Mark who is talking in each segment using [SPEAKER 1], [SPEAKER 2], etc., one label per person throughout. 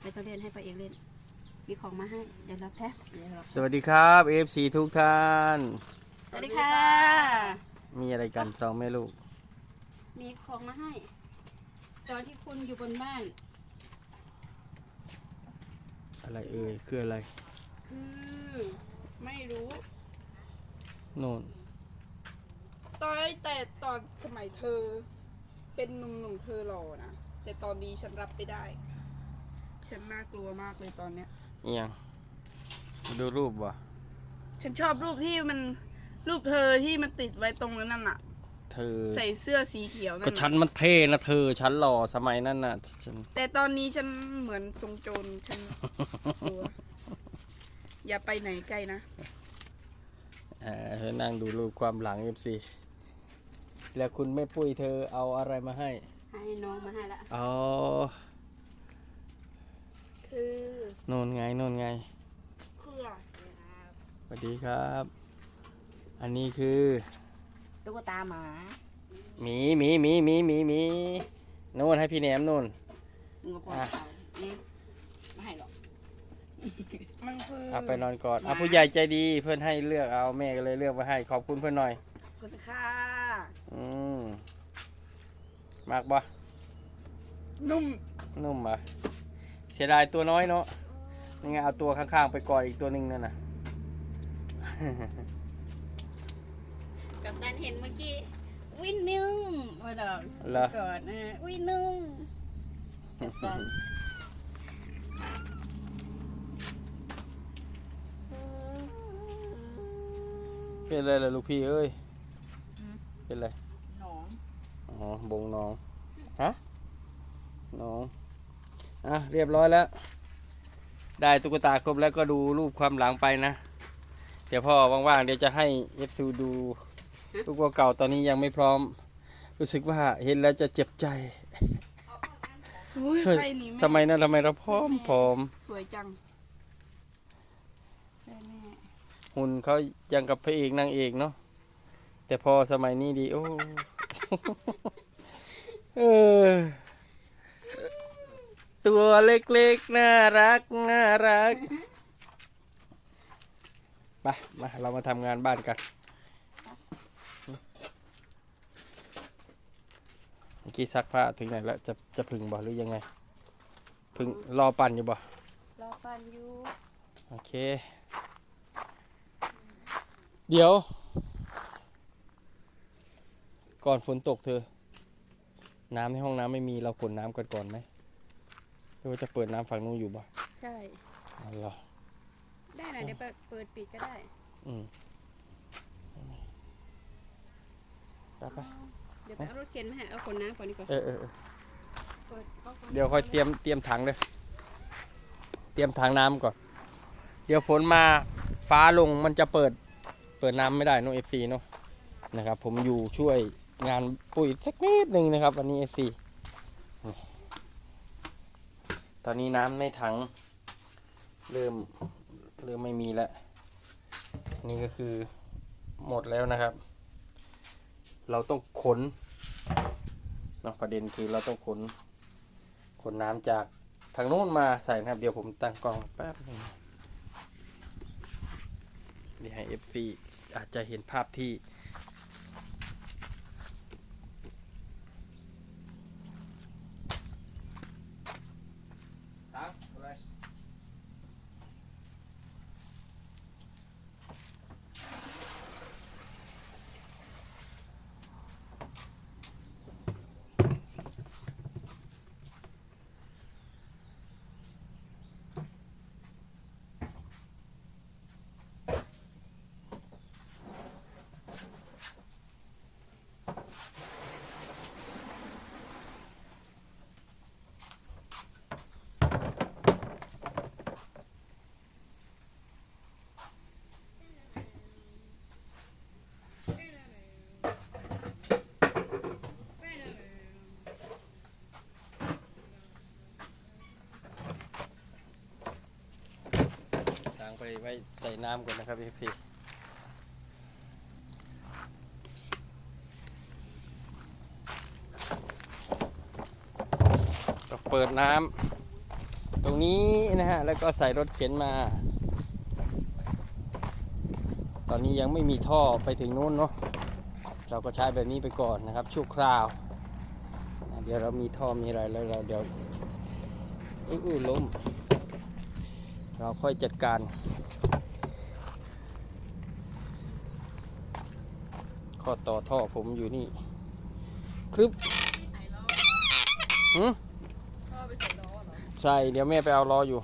[SPEAKER 1] ไปต้องเล่นให้ไปเองเล่น มีของมาให้ เดี๋ยวเราแพสเดี๋ยวเรา
[SPEAKER 2] สวัสดีครับ FC ทุกท่าน
[SPEAKER 1] สวัสดีค่ะ
[SPEAKER 2] มีอะไรกันสองแม่ลูก
[SPEAKER 1] มีของมาให้ ตอนที่คุณอยู่บนบ้าน
[SPEAKER 2] อะไรเอ่ยคืออะไร
[SPEAKER 3] คือ ไม่รู้
[SPEAKER 2] โน่น
[SPEAKER 3] ตอนแต่ตอนสมัยเธอ เป็นหนุ่มๆเธอหล่อนะ แต่ตอนนี้ฉันรับไม่ได้ ฉันน่ากลัวมากเลยตอนเนี้ย
[SPEAKER 2] เอียงดูรูปวะ
[SPEAKER 3] ฉันชอบรูปที่มันรูปเธอที่มันติดไว้ตรงนั้นน่ะ
[SPEAKER 2] เธอ
[SPEAKER 3] ใส่เสื้อสีเขียวนั่
[SPEAKER 2] ก็
[SPEAKER 3] น
[SPEAKER 2] ฉัน
[SPEAKER 3] น่ะ
[SPEAKER 2] มันเท่นะเธอฉันหล่อสมัยนั้นน่ะฉัน
[SPEAKER 3] แต่ตอนนี้ฉันเหมือนทรงโจรฉันกลัวอย่าไปไหนไกลนะ
[SPEAKER 2] เออเธอนั่งดูรูปความหลัง FC แล้วคุณแม่ปุ้ยเธอเอาอะไรมาให้
[SPEAKER 1] ให้น้องมาให้ละ
[SPEAKER 2] อ๋อ
[SPEAKER 3] คือ
[SPEAKER 2] โน่นไงโน่นไง
[SPEAKER 3] เครือ
[SPEAKER 2] สวัสดีครับ อันนี้คือ
[SPEAKER 1] ตุ๊กตาหมา
[SPEAKER 2] หมีหมีหมีหมีหมีหมีโน่นให้พี่แหนมโน่น
[SPEAKER 1] งบปอ
[SPEAKER 2] อะ
[SPEAKER 1] ดอืมไม่ให้หรอก
[SPEAKER 3] มันคือ
[SPEAKER 2] เอาไปนอนก่อน
[SPEAKER 1] หมา
[SPEAKER 2] อะผู้ใหญ่ใจดีเพื่อนให้เลือกเอาแม่ก็เลยเลือกมาให้ขอบคุณเพื่อนหน่อย
[SPEAKER 3] คุณค่า
[SPEAKER 2] อืมมากปะ
[SPEAKER 3] นุ่ม
[SPEAKER 2] นุ่มปะเสียดายตัวน้อยเนาะ นี่ไงเอาตัวข้างๆไปกอดอีกตัวหนึ่งนั่นน่ะ
[SPEAKER 1] กับตันเห็นเมื่อกี้วินนึงว่าดอก
[SPEAKER 2] เหรอ
[SPEAKER 1] ก่อนนะวินนึงกับตัน
[SPEAKER 2] เป็นไรล่ะลูกพี่เอ้ย เป็นไร
[SPEAKER 3] หนอง
[SPEAKER 2] อ๋อ บงน้อง ฮะ น้อง อะ เรียบร้อยแล้ว ได้ตุ๊กตาครบแล้วก็ดูรูปความหลังไปนะ เดี๋ยวพ่อว่างๆเดี๋ยวจะให้เอฟซูดูรูปเก่าๆตอนนี้ยังไม่พร้อม รู้สึกว่าเห็นแล้วจะเจ็บใจ
[SPEAKER 3] อุ้ย
[SPEAKER 2] เฮ้ย
[SPEAKER 3] ใครหนี
[SPEAKER 2] สมัยนั้นทำไมเราพร้อมผอม
[SPEAKER 3] สวยจังแม่แม่
[SPEAKER 2] หุ่นเขายังกับพระเอกนางเอกเนาะแต่พอสมัยนี้ดีโอ้ เออ ตัวเล็กๆ น่ารัก น่ารัก ไป มา เรามาทำงานบ้านกันเมื่อกี้ซักผ้าถึงไหนแล้ว จะจะพึ่งบ่หรือยังไง พึ่งรอปั่นอยู่บ่
[SPEAKER 1] รอฟันอยู่
[SPEAKER 2] โอเค เดี๋ยว ก่อนฝนตกเธอ น้ำในห้องน้ำไม่มีเราขนน้ำกันก่อนไหม หรือว่าจะเปิดน้ำฝั่งนู้นอยู่บ่
[SPEAKER 1] ใช่
[SPEAKER 2] อ๋อเหรอ
[SPEAKER 1] ได้นะเดี๋ยวเปิดเปิดปิดก็ได้
[SPEAKER 2] อืมไปไป
[SPEAKER 1] เดี๋ยวไปเอารถเข็นมาให้เอาคนน้ำก่อนดีกว่า
[SPEAKER 2] เออเออเออ
[SPEAKER 1] เปิดก็ก่อน
[SPEAKER 2] เดี๋ยวค่อยเตรียมเตรียมถังเลย เตรียมถังน้ำก่อน เดี๋ยวฝนมาฟ้าลงมันจะเปิด เปิดน้ำไม่ได้เนอะเอฟซีเนาะนะครับ ผมอยู่ช่วยงานปุ๋ยสักนิดหนึ่งนะครับ วันนี้เอฟซี ตอนนี้น้ำในถังเริ่มเริ่มไม่มีแล้ว นี่ก็คือหมดแล้วนะครับ เราต้องขนนะประเด็นคือเราต้องขนขนน้ำจากทางโน้นมาใส่นะครับ เดี๋ยวผมตั้งกล้องแป๊บหนึงเดี๋ยวให้เอฟซีอาจจะเห็นภาพที่ ว้ใส่น้ำก่อนนะครับเอฟซีเปิดน้ำตรงนี้นะฮะ แล้วก็ใส่รถเข็นมา ตอนนี้ยังไม่มีท่อไปถึงนู้นเนาะเราก็ใช้แบบนี้ไปก่อนนะครับชั่วคราว เดี๋ยวเรามีท่อมีอะไรแล้วเราเดี๋ยวอื้อล้ม เราค่อยจัดการ ข้อต่อท่อผมอยู่นี่ครึบหืม
[SPEAKER 3] ใส่เดี๋
[SPEAKER 2] ยวแม่ไปเอาล้ออยู่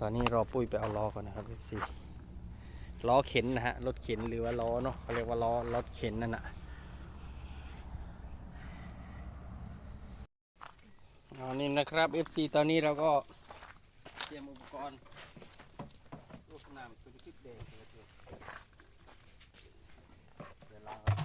[SPEAKER 2] ตอนนี้รอปุ้ยไปเอาล้อก่อนนะครับ FC ล้อเข็นนะฮะ รถเข็นหรือว่าล้อเนาะเขาเรียกว่าล้อรถเข็นนั่นน่ะเอา นะครับ FC ตอนนี้เราก็เตรียมอุปกรณ์ลูกน้ำสุดคิดเดงเลยทีเดี๋ยวล้างเอา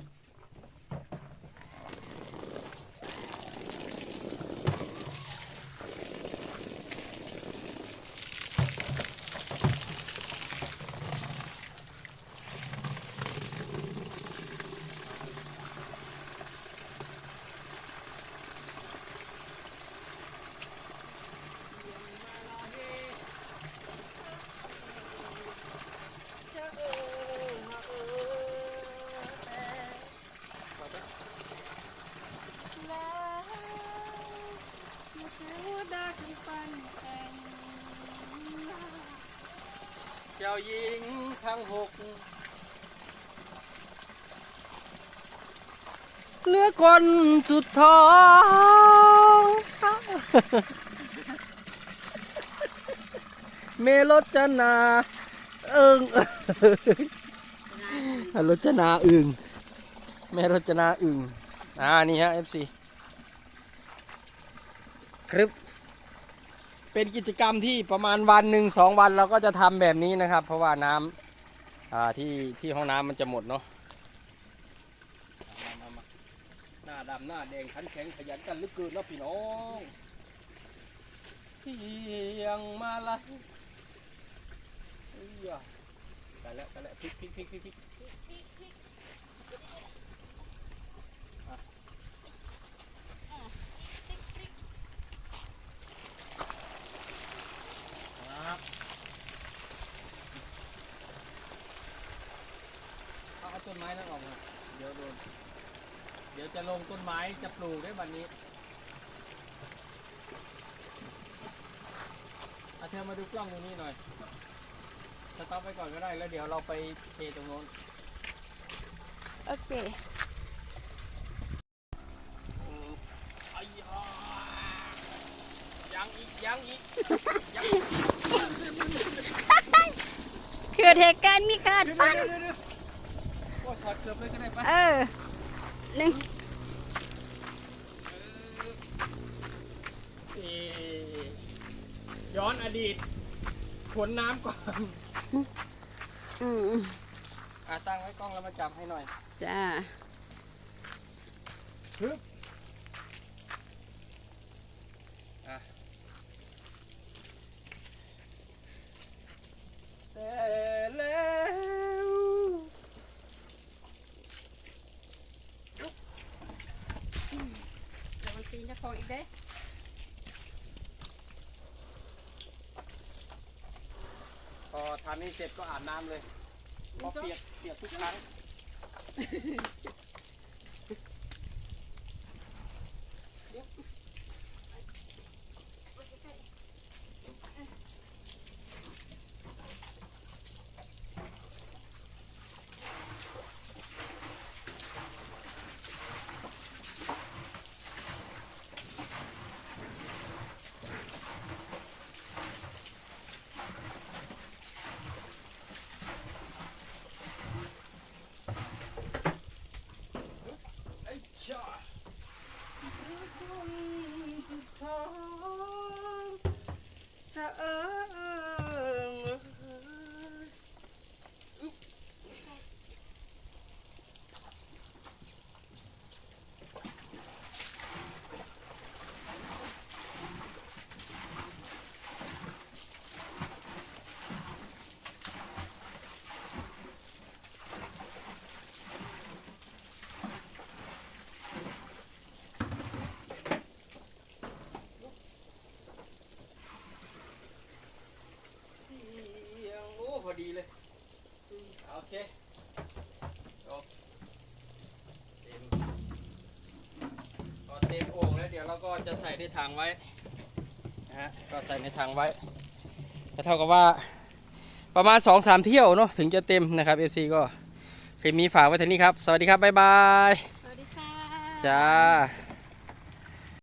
[SPEAKER 2] เจ้าหญิงทั้งหกเหลือคนสุดท้องเมลจนาเอิงรจนาอึงแม่รจนาอึงอ่านี่ฮะ FC คลิป เป็นกิจกรรมที่ประมาณวันหนึ่งสองวันเราก็จะทำแบบนี้นะครับ เพราะว่าน้ำอ่าที่ที่ห้องน้ำมันจะหมดเนาะมามามาหน้าดำหน้าแดงขันแข็งขยันกันลึกเกินนะพี่น้องเสียงมาละเอ้ยไปแล้วไปแล้วพลิกพลิกพลิกพลิกพลิกครับเอาเอาต้น ไม้นั่นออกมาเดี๋ยวโดน เดี๋ยวจะลงต้นไม้จะปลูกได้วันนี้เอาเธอมาดูกล้องตรงนี้หน่อยสต็อปไปก่อนก็ได้แล้วเดี๋ยวเราไปเทตรงโน้น
[SPEAKER 1] โอเค
[SPEAKER 2] ไอ้ยายังอีกยังอีกยังอีก
[SPEAKER 1] คือเหตุการณ์มีคาด
[SPEAKER 2] เดี๋ยว
[SPEAKER 1] ฝัน
[SPEAKER 2] เดี๋ยวเดี๋ยวเดี๋ยวโอ้ย ถอดเกือบเลยก็ได้ปะ
[SPEAKER 1] เออหนึ่ง
[SPEAKER 2] เอ่อย้อนอดีตขนน้ำก่อน
[SPEAKER 1] อืม
[SPEAKER 2] อะตั้งไว้กล้องแล้วมาจับให้หน่อย
[SPEAKER 1] จ้า
[SPEAKER 2] ปึ๊บอะแต่แล้ว
[SPEAKER 1] เดี๋ยวมันปีนจะพองอีกเด้
[SPEAKER 2] พอทำนี่เสร็จก็อาบน้ำเลยเพราะเปียกเปียกทุกครั้ง จะใส่ในถังไว้นะฮะก็ใส่ในถังไว้ก็เท่ากับว่าประมาณ2-3เที่ยวเนาะถึงจะเต็มนะครับ FC ก็คลิปนี้ฝากไว้เท่านี้ครับ สวัสดีครับ บ๊ายบาย
[SPEAKER 1] สวัสดีค่ะ
[SPEAKER 2] จ้า